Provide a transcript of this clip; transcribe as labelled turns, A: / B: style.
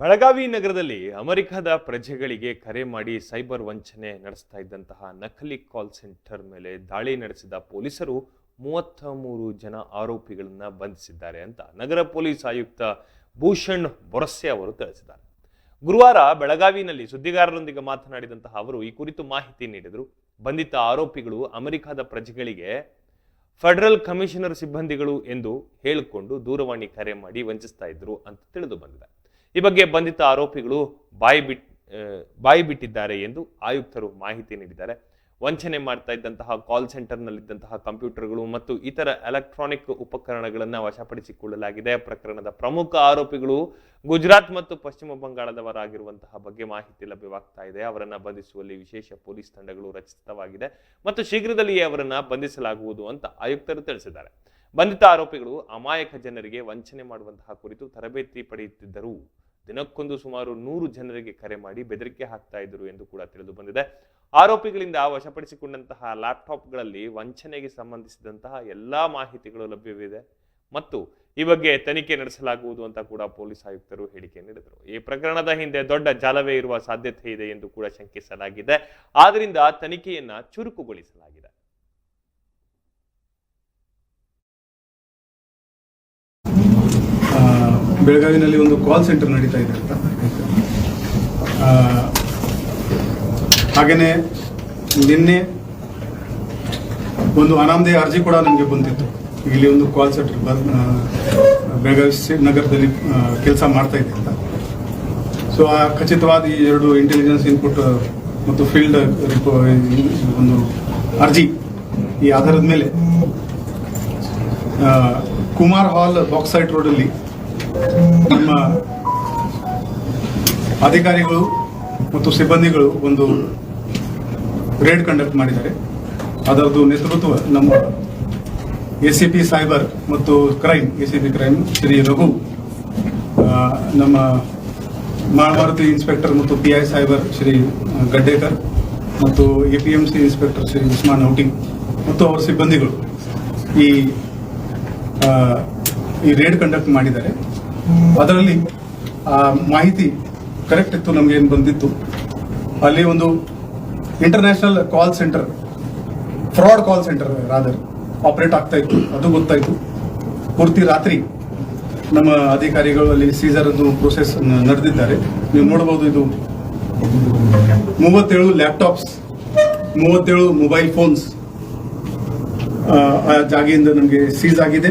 A: ಬೆಳಗಾವಿ ನಗರದಲ್ಲಿ ಅಮೆರಿಕದ ಪ್ರಜೆಗಳಿಗೆ ಕರೆ ಮಾಡಿ ಸೈಬರ್ ವಂಚನೆ ನಡೆಸ್ತಾ ಇದ್ದಂತಹ ನಕಲಿ ಕಾಲ್ ಸೆಂಟರ್ ಮೇಲೆ ದಾಳಿ ನಡೆಸಿದ ಪೊಲೀಸರು ಮೂವತ್ತ ಮೂರು ಜನ ಆರೋಪಿಗಳನ್ನು ಬಂಧಿಸಿದ್ದಾರೆ ಅಂತ ನಗರ ಪೊಲೀಸ್ ಆಯುಕ್ತ ಭೂಷಣ್ ಬೊರಸೆ ಅವರು ತಿಳಿಸಿದ್ದಾರೆ. ಗುರುವಾರ ಬೆಳಗಾವಿನಲ್ಲಿ ಸುದ್ದಿಗಾರರೊಂದಿಗೆ ಮಾತನಾಡಿದಂತಹ ಅವರು ಈ ಕುರಿತು ಮಾಹಿತಿ ನೀಡಿದರು. ಬಂಧಿತ ಆರೋಪಿಗಳು ಅಮೆರಿಕದ ಪ್ರಜೆಗಳಿಗೆ ಫೆಡರಲ್ ಕಮಿಷನರ್ ಸಿಬ್ಬಂದಿಗಳು ಎಂದು ಹೇಳಿಕೊಂಡು ದೂರವಾಣಿ ಕರೆ ಮಾಡಿ ವಂಚಿಸ್ತಾ ಇದ್ರು ಅಂತ ತಿಳಿದು ಬಂದಿದೆ. ಈ ಬಗ್ಗೆ ಬಂಧಿತ ಆರೋಪಿಗಳು ಬಾಯಿ ಬಿಟ್ ಬಾಯಿ ಬಿಟ್ಟಿದ್ದಾರೆ ಎಂದು ಆಯುಕ್ತರು ಮಾಹಿತಿ ನೀಡಿದ್ದಾರೆ. ವಂಚನೆ ಮಾಡ್ತಾ ಇದ್ದಂತಹ ಕಾಲ್ ಸೆಂಟರ್ನಲ್ಲಿದ್ದಂತಹ ಕಂಪ್ಯೂಟರ್ಗಳು ಮತ್ತು ಇತರ ಎಲೆಕ್ಟ್ರಾನಿಕ್ ಉಪಕರಣಗಳನ್ನು ವಶಪಡಿಸಿಕೊಳ್ಳಲಾಗಿದೆ. ಪ್ರಕರಣದ ಪ್ರಮುಖ ಆರೋಪಿಗಳು ಗುಜರಾತ್ ಮತ್ತು ಪಶ್ಚಿಮ ಬಂಗಾಳದವರಾಗಿರುವಂತಹ ಬಗ್ಗೆ ಮಾಹಿತಿ ಲಭ್ಯವಾಗ್ತಾ ಇದೆ. ಅವರನ್ನ ಬಂಧಿಸುವಲ್ಲಿ ವಿಶೇಷ ಪೊಲೀಸ್ ತಂಡಗಳು ರಚಿತವಾಗಿದೆ ಮತ್ತು ಶೀಘ್ರದಲ್ಲಿಯೇ ಅವರನ್ನು ಬಂಧಿಸಲಾಗುವುದು ಅಂತ ಆಯುಕ್ತರು ತಿಳಿಸಿದ್ದಾರೆ. ಬಂಧಿತ ಆರೋಪಿಗಳು ಅಮಾಯಕ ಜನರಿಗೆ ವಂಚನೆ ಮಾಡುವಂತಹ ಕುರಿತು ತರಬೇತಿ ಪಡೆಯುತ್ತಿದ್ದರು ದಿನಕ್ಕೊಂದು ಸುಮಾರು ನೂರು ಜನರಿಗೆ ಕರೆ ಮಾಡಿ ಬೆದರಿಕೆ ಹಾಕ್ತಾ ಇದ್ದರು ಎಂದು ಕೂಡ ತಿಳಿದು ಬಂದಿದೆ. ಆರೋಪಿಗಳಿಂದ ವಶಪಡಿಸಿಕೊಂಡಂತಹ ಲ್ಯಾಪ್ಟಾಪ್ಗಳಲ್ಲಿ ವಂಚನೆಗೆ ಸಂಬಂಧಿಸಿದಂತಹ ಎಲ್ಲಾ ಮಾಹಿತಿಗಳು ಲಭ್ಯವಿದೆ ಮತ್ತು ಈ ಬಗ್ಗೆ ತನಿಖೆ ನಡೆಸಲಾಗುವುದು ಅಂತ ಕೂಡ ಪೊಲೀಸ್ ಆಯುಕ್ತರು ಹೇಳಿಕೆ ನೀಡಿದರು. ಈ ಪ್ರಕರಣದ ಹಿಂದೆ ದೊಡ್ಡ ಜಾಲವೇ ಇರುವ ಸಾಧ್ಯತೆ ಇದೆ ಎಂದು ಕೂಡ ಶಂಕಿಸಲಾಗಿದೆ. ಆದ್ದರಿಂದ ತನಿಖೆಯನ್ನ ಚುರುಕುಗೊಳಿಸಲಾಗಿದೆ.
B: ಬೆಳಗಾವಿನಲ್ಲಿ ಒಂದು ಕಾಲ್ ಸೆಂಟರ್ ನಡೀತಾ ಇದೆ ಅಂತ. ಹಾಗೆಯೇ ನಿನ್ನೆ ಒಂದು ಅನಾಮಧೇಯ ಅರ್ಜಿ ಕೂಡ ನಮಗೆ ಬಂದಿತ್ತು. ಇಲ್ಲಿ ಒಂದು ಕಾಲ್ ಸೆಂಟರ್ ಬೆಳಗಾವಿ ನಗರದಲ್ಲಿ ಕೆಲಸ ಮಾಡ್ತಾ ಇದೆ ಅಂತ. ಸೊ ಆ, ಖಚಿತವಾದ ಈ ಎರಡು ಇಂಟೆಲಿಜೆನ್ಸ್ ಇನ್ಪುಟ್ ಮತ್ತು ಫೀಲ್ಡ್ ಒಂದು ಅರ್ಜಿ ಈ ಆಧಾರದ ಮೇಲೆ ಕುಮಾರ್ ಹಾಲ್ ಬಾಕ್ಸೈಟ್ ರೋಡಲ್ಲಿ ನಮ್ಮ ಅಧಿಕಾರಿಗಳು ಮತ್ತು ಸಿಬ್ಬಂದಿಗಳು ಒಂದು ರೇಡ್ ಕಂಡಕ್ಟ್ ಮಾಡಿದ್ದಾರೆ. ಅದರದ್ದು ನೇತೃತ್ವ ನಮ್ಮ ಎ ಸಿ ಪಿ ಸೈಬರ್ ಮತ್ತು crime A C P crime Shri Raghu ನಮ್ಮ ಮಾಳಮಾರುತಿ ಇನ್ಸ್ಪೆಕ್ಟರ್ ಮತ್ತು P I cyber Shri Gaddekar ಮತ್ತು A P M C inspector Shri Usman outing ಮತ್ತು ಅವರ ಸಿಬ್ಬಂದಿಗಳು ಈ ಈ ರೇಡ್ ಕಂಡಕ್ಟ್ ಮಾಡಿದ್ದಾರೆ. ಅದರಲ್ಲಿ ಆ ಮಾಹಿತಿ ಕರೆಕ್ಟ್ ಇತ್ತು, ನಮ್ಗೆ ಏನು ಬಂದಿತ್ತು. ಅಲ್ಲಿ ಒಂದು international call center fraud call center rather operate ಆಗ್ತಾ ಇತ್ತು. ಅದು ಗೊತ್ತಾಯ್ತು. ಪೂರ್ತಿ ರಾತ್ರಿ ನಮ್ಮ ಅಧಿಕಾರಿಗಳು ಅಲ್ಲಿ ಸೀಸರ್ ಪ್ರೊಸೆಸ್ ನಡೆದಿದ್ದಾರೆ. ನೀವು ನೋಡಬಹುದು ಇದು ಮೂವತ್ತೇಳು ಲ್ಯಾಪ್ಟಾಪ್ಸ್ ಮೂವತ್ತೇಳು ಮೊಬೈಲ್ ಫೋನ್ಸ್ ಆ ಜಾಗೆಯಿಂದ ನಮಗೆ ಸೀಸ್ ಆಗಿದೆ.